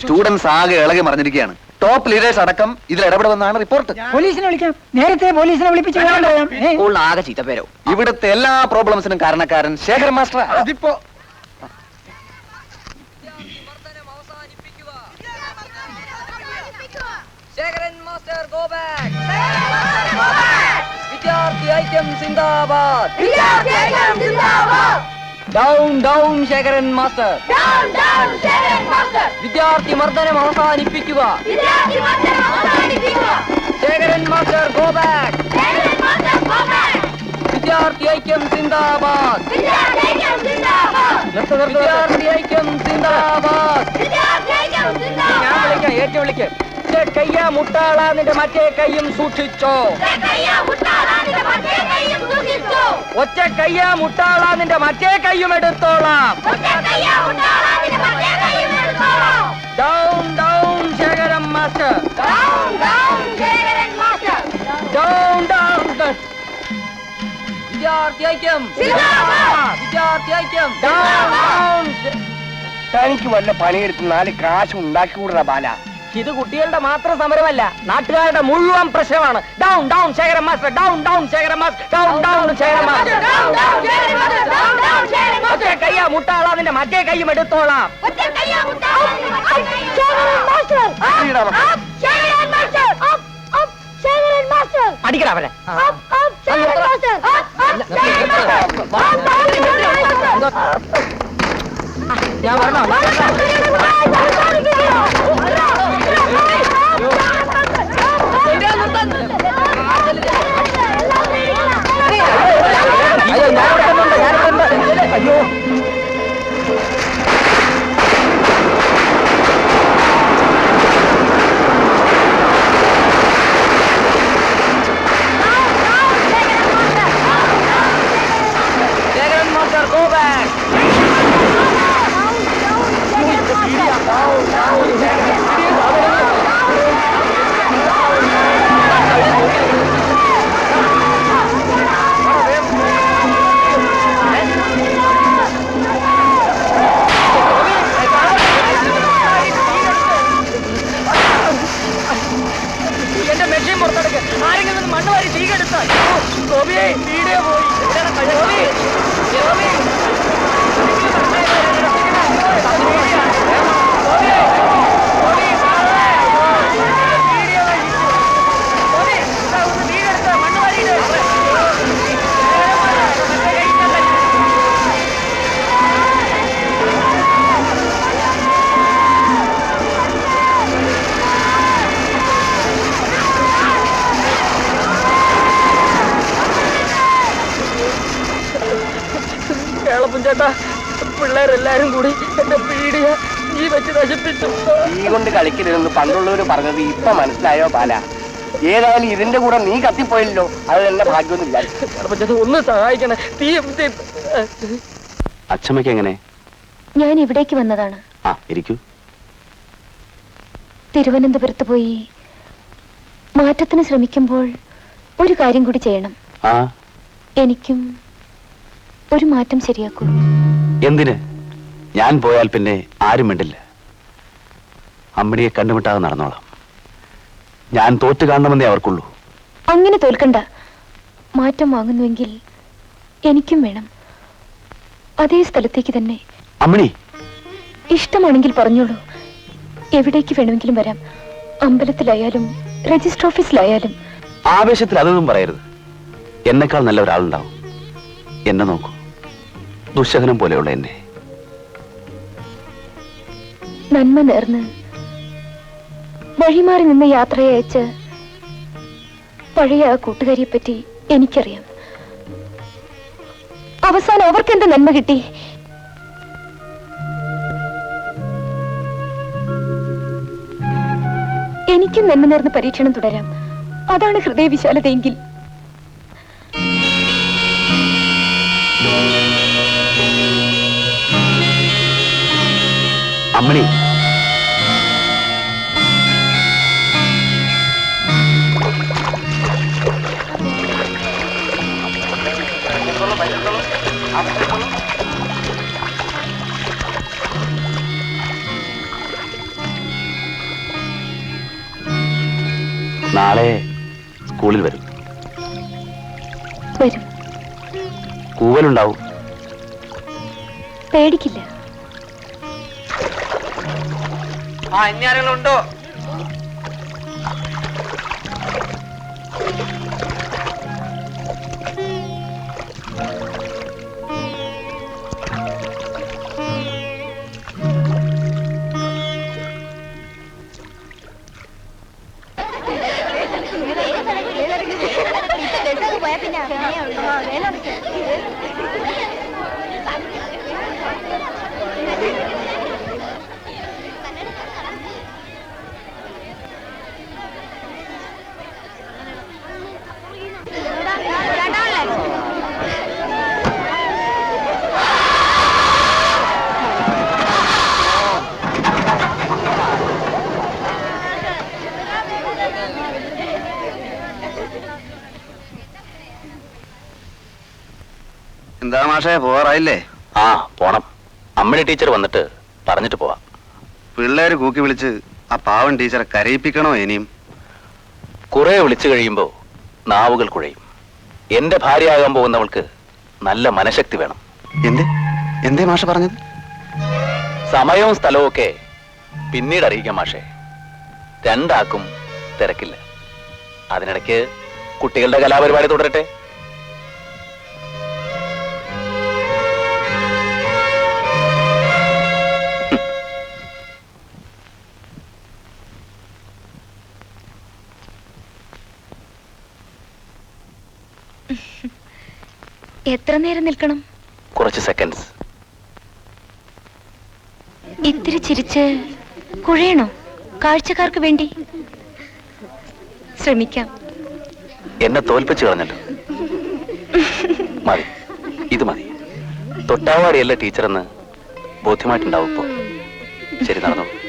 Students ആകെ ഇളകി മറിഞ്ഞിരിക്കുകയാണ്. Top leaders അടക്കം ഇതിൽ ഇടപെടുമെന്നാണ് റിപ്പോർട്ട് പോലീസിനെ വിളിക്കാം. നേരത്തെ പോലീസിനെ വിളിപ്പിച്ച് ആകെ ചീത്ത പേരോ? ആകെ ചീത്തപ്പേരോ ഇവിടുത്തെ എല്ലാ പ്രോബ്ലംസിനും കാരണക്കാരൻ ശേഖർ മാസ്റ്റർ. അതിപ്പോ ശേഖരൻ മാസ്റ്റർ ഗോ ബാക്ക് വിദ്യാർത്ഥി ഐക്യം സിന്ദാബാദ്. Down down Sekharan master. വിദ്യാർത്ഥി മർദ്ദനം അവസാനിപ്പിക്കുക. ശേഖരൻ മാസ്റ്റർ ഗോ ബാക്ക് വിദ്യാർത്ഥി ഐക്യം സിന്ദാബാദ്. വിദ്യാർത്ഥി ഐക്യം സിന്ദാബാദ്. ഞാൻ വിളിക്കാം ഏറ്റു വിളിക്കാം. കയ്യ മുട്ടാള നിന്റെ മറ്റേ കൈയും സൂക്ഷിച്ചോ. ഒറ്റ കയ്യ മുട്ടാള നിന്റെ മറ്റേ കൈയും എടുത്തോളാം. വിദ്യാർത്ഥി ഐക്യം വിദ്യാർത്ഥി ഐക്യം ഡൗൺ ഡൗൺ തനിക്ക് വല്ല പണിയെടുത്ത് നാല് കാശ് ഉണ്ടാക്കി കൂടുതലാ ബാല. ഇത് കുട്ടികളുടെ മാത്രം സമരമല്ല നാട്ടുകാരുടെ മുഴുവൻ പ്രശ്നമാണ്. Down down Sekharan master down down Sekharan master down down Sekhara master. ഒറ്റ കയ്യ മുട്ടാളാ നിന്റെ മറ്റേ കൈയും എടുത്തോളാം. അടിക്കടാ അവരെ ഞാൻ പറഞ്ഞോ അയ്യോ പിള്ളേരെല്ലാരും കൂടി എന്റെ പീഡിയ ഈ വെച്ച് നശിപ്പിച്ചു. ഈ കൊണ്ട് കളിക്കരുതെന്ന് പണ്ടുള്ളവർ പറഞ്ഞത് ഇപ്പൊ മനസ്സിലായോ പാല ഏതായാലും ഇതിന്റെ കൂടെ നീ കത്തിപ്പോയല്ലോ. അത് തന്നെ ഭാഗ്യമൊന്നും വിചാരിച്ചു ഒന്ന് സഹായിക്കണേ. തീ അച്ഛമ്മക്ക് അച്ഛമ്മയ്ക്ക് എങ്ങനെ? ഞാൻ ഇവിടേക്ക് വന്നതാണ്. ആ ഇരിക്കൂ. തിരുവനന്തപുരത്ത് പോയി മാറ്റത്തിന് ശ്രമിക്കുമ്പോൾ ഒരു കാര്യം കൂടി ചെയ്യണം. ആ? എനിക്കും ഒരു മാറ്റം ശരിയാക്കൂ. എന്തിന്? ഞാൻ പോയാൽ പിന്നെ ആരും മിണ്ടില്ല. അമ്മിണിയെ കണ്ടുമുട്ടാതെ നടന്നോളാം. ഞാൻ തോറ്റു കാണണമെന്നേ അവർക്കുള്ളൂ. അങ്ങനെ തോൽക്കണ്ട. മാറ്റം വാങ്ങുന്നുവെങ്കിൽ എനിക്കും വേണം. അതേ സ്ഥലത്തേക്ക് തന്നെ. അമ്മിണി! ഇഷ്ടമാണെങ്കിൽ പറഞ്ഞോളൂ. എവിടേക്ക് വേണമെങ്കിലും വരാം. അമ്പലത്തിലായാലും രജിസ്റ്റർ ഓഫീസിലായാലും. ആവേശത്തിൽ അതൊന്നും പറയരുത്. എന്നെക്കാൾ നല്ല ഒരാളുണ്ടാവും എന്നെ നോക്കൂ. ദുശകനം പോലെയുള്ള എന്നെ. നന്മ നേർന്ന് വഴിമാറി നിന്ന് യാത്രയെ അയച്ച് പഴയ ആ കൂട്ടുകാരിയെ പറ്റി എനിക്കറിയാം. അവസാനം അവർക്ക് എന്ത് നന്മ കിട്ടി? എനിക്കും നന്മ നേർന്ന് പരീക്ഷണം തുടരാം. അതാണ് ഹൃദയവിശാലതയെങ്കിൽ അമ്മണി നാളെ സ്കൂളിൽ വരും. വരും. കൂവലുണ്ടാവും. പേടിക്കില്ല. ആ ഇനി ആരെങ്കിലും ഉണ്ടോ മാഷേ പോവാറായില്ലേ ആ പോണം. അമ്മിണി ടീച്ചർ വന്നിട്ട് പറഞ്ഞിട്ട് പോവാം. പിള്ളേര് കൂക്കി വിളിച്ച് ആ പാവൻ ടീച്ചറെ കരയിപ്പിക്കണോ ഇനിയും? കുറെ വിളിച്ചു കഴിയുമ്പോൾ നാവുകൾ കുഴയും. എന്റെ ഭാര്യയാകാൻ പോകുന്നവൾക്ക് നല്ല മനഃശക്തി വേണം. എന്തേ? എന്തേ മാഷ പറഞ്ഞത്? സമയവും സ്ഥലവും ഒക്കെ പിന്നീട് അറിയിക്കാം മാഷേ. രണ്ടാക്കും തിരക്കില്ല. അതിനിടയ്ക്ക് കുട്ടികളുടെ കലാപരിപാടി തുടരട്ടെ? എത്ര നേരം നിൽക്കണം? കുറച്ച് സെക്കൻഡ്സ് ഇത്തിരി ചിരിച്ച് കുഴയണോ? കാഴ്ചക്കാർക്ക് വേണ്ടി. ശ്രമിക്കാം. എന്നെ തോൽപ്പിച്ചു കളഞ്ഞല്ലോ. മതി. ഇത് മതി. തൊട്ടാവാടിയല്ല ടീച്ചറെന്ന് ബോധ്യമായിട്ടുണ്ടാവും ഇപ്പോ. ശരി നടന്നു.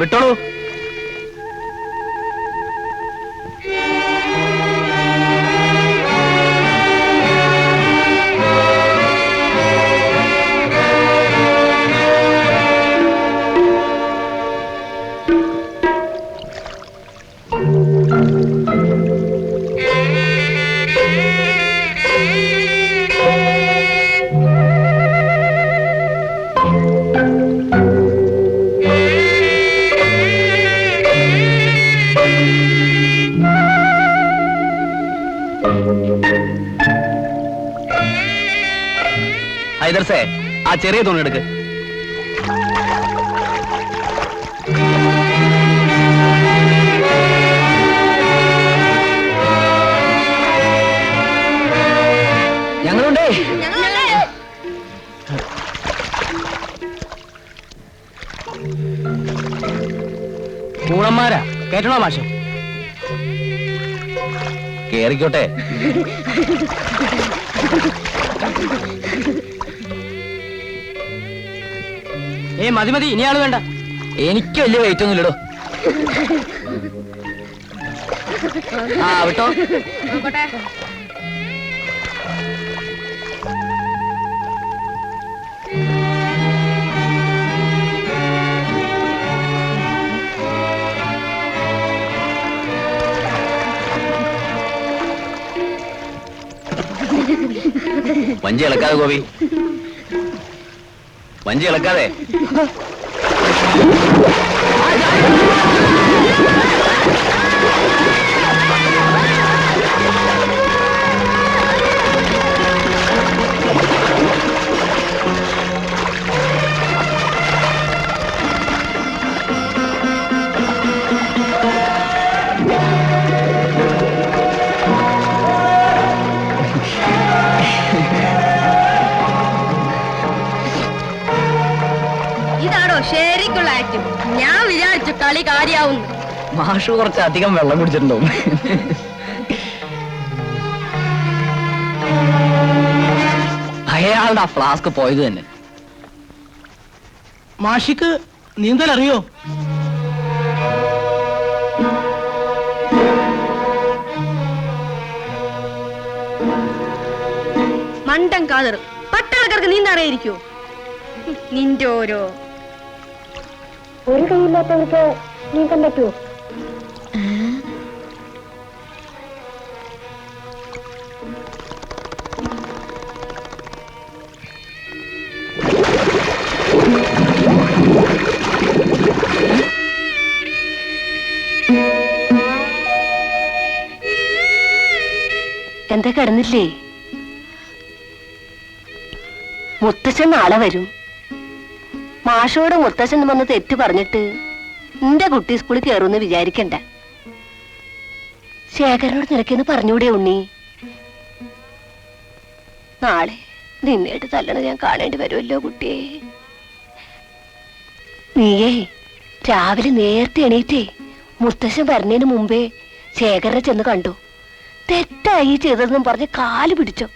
വിട്ടോളൂ ഹൈദർസേ ആ ചെറിയ തുണി എടുക്ക്. ഞങ്ങളുണ്ടേ. കൂണന്മാരാ കേട്ടണോ മാഷെ? കേറിക്കോട്ടെ. ഏ മതി മതി ഇനിയാൾ വേണ്ട. എനിക്ക് വലിയ വെയിറ്റ് ഒന്നും ഇല്ലടോ. ആ വിട്ടോ? വഞ്ചി ഇളക്കാതെ ഗോപി. വഞ്ചി ഇളക്കാതെ ഞാൻ വിചാരിച്ചു കളി കാര്യാവുന്നു. മാഷു കുറച്ച് അധികം വെള്ളം കുടിച്ചിട്ടുണ്ടാവും. അയാളുടെ ആ ഫ്ലാസ്ക് പോയത് തന്നെ. മാഷിക്ക് നീന്തൽ അറിയോ? മണ്ടൻ കാതർ പട്ടാളക്കാർക്ക് നീന്താറിയായിരിക്കോ നിന്റെ ഓരോ ഒരു കൈയില്ലാത്തവർക്ക് നീന്താൻ പറ്റുമോ എന്താ കിടന്നില്ലേ? മുത്തച്ഛൻ നാളെ വരും. മാഷോട് മുത്തശ്ശൻ വന്ന് തെറ്റ് പറഞ്ഞിട്ട് നിന്റെ കുട്ടി സ്കൂളിൽ കയറുമെന്ന് വിചാരിക്കണ്ട. ശേഖരനോട് നിനക്കെന്ന് പറഞ്ഞൂടെ ഉണ്ണി? നാളെ നിന്നേട്ട് തല്ലണ ഞാൻ കാണേണ്ടി വരുമല്ലോ കുട്ടിയെ. നീയേ രാവിലെ നേരത്തെ എണീറ്റേ. മുത്തശ്ശൻ വരുന്നതിന് മുമ്പേ ശേഖരനെ ചെന്ന് കണ്ടു. തെറ്റായി ചെയ്തതെന്നും പറഞ്ഞ് കാൽ പിടിച്ചോ.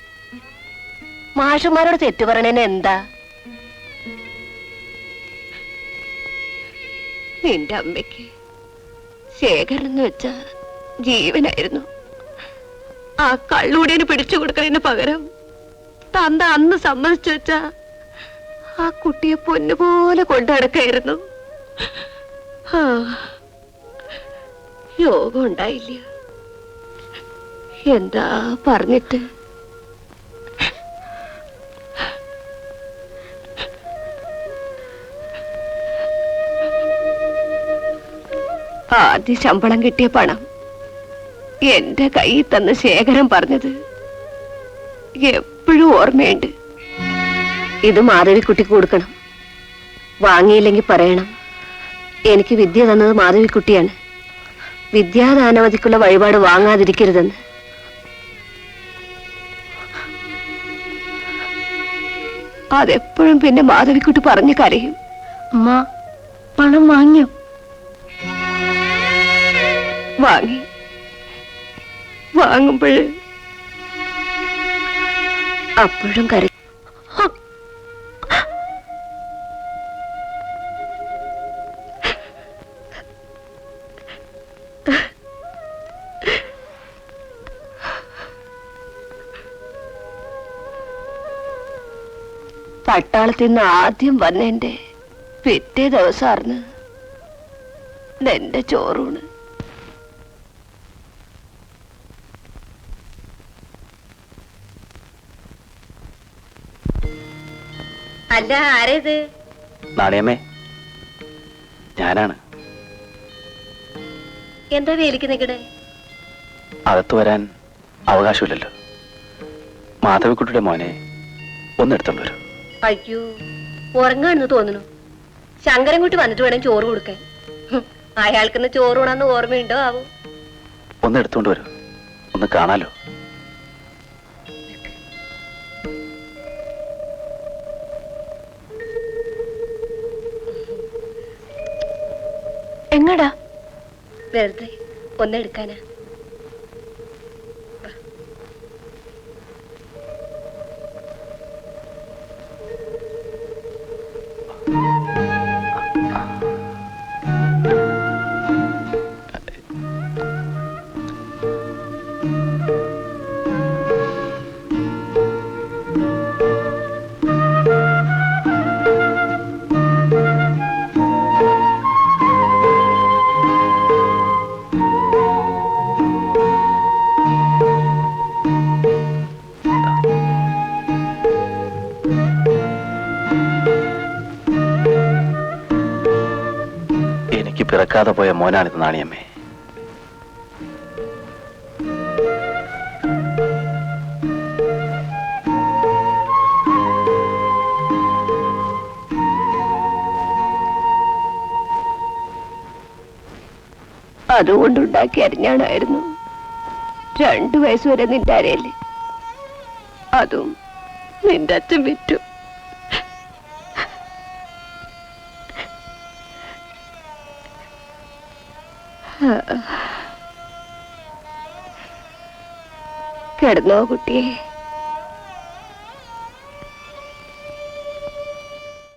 മാഷന്മാരോട് തെറ്റ് പറയണേന് എന്താ? നിന്റെ അമ്മയ്ക്ക് ശേഖരൻ എന്ന് വെച്ച ജീവനായിരുന്നു. ആ കള്ളൂടിയെ പിടിച്ചു കൊടുക്കണതിന് പകരം തന്ത അന്ന് സമ്മതിച്ചു വെച്ച ആ കുട്ടിയെ പൊന്നുപോലെ കൊണ്ടുനടക്കായിരുന്നു യോഗം ഉണ്ടായില്ല. എന്താ പറഞ്ഞിട്ട്? ആദ്യ ശമ്പളം കിട്ടിയ പണം എന്റെ കയ്യിൽ തന്ന ശേഖരം പറഞ്ഞത് എപ്പോഴും ഓർമ്മയുണ്ട്. ഇത് മാധവിക്കുട്ടിക്ക് കൊടുക്കണം. വാങ്ങിയില്ലെങ്കിൽ പറയണം. എനിക്ക് വിദ്യ തന്നത് മാധവിക്കുട്ടിയാണ് വിദ്യാദാനവധിക്കുള്ള വഴിപാട് വാങ്ങാതിരിക്കരുതെന്ന്. അതെപ്പോഴും പിന്നെ മാധവിക്കുട്ടി പറഞ്ഞു കരയും. അമ്മ പണം വാങ്ങിയോ? വാങ്ങി. വാങ്ങുമ്പോഴേ അപ്പോഴും കര പട്ടാളത്തിൽ നിന്ന് ആദ്യം വന്നെന്റെ പിറ്റേ ദിവസമായിരുന്നു എന്റെ ചോറൂണ്. അല്ല ആരേത്? നാണയമ്മേ. ഞാനാണ്. എന്താ വേലിക്ക് നിക്കടെ അകത്ത് വരാൻ അവകാശമില്ലല്ലോ. മാധവിക്കുട്ടിയുടെ മോനെ ഒന്നെടുത്തോണ്ട് വരൂ. അയ്യോ ഉറങ്ങാണെന്ന് തോന്നുന്നു. ശങ്കരൻകുട്ടി വന്നിട്ട് വേണം ചോറ് കൊടുക്കാൻ. അയാൾക്കിന്ന് ചോറ് വേണമെന്ന് ഓർമ്മയുണ്ടോ ആവോ? ഒന്ന് എടുത്തോണ്ട് വരൂ. ഒന്ന് കാണാലോ. എങ്ങടാ? വെറുതെ ഒന്നെടുക്കാനാ. പിറക്കാതെ പോയ മോനാണിത് നാണിയമ്മേ. അതുകൊണ്ടുണ്ടാക്കി അരിഞ്ഞാണായിരുന്നു. രണ്ടു വയസ്സുവരെ നിന്റെ അരയല്ലേ അതും നിന്റെ അച്ഛൻ വിറ്റു. കിടന്നോ കുട്ടിയെ.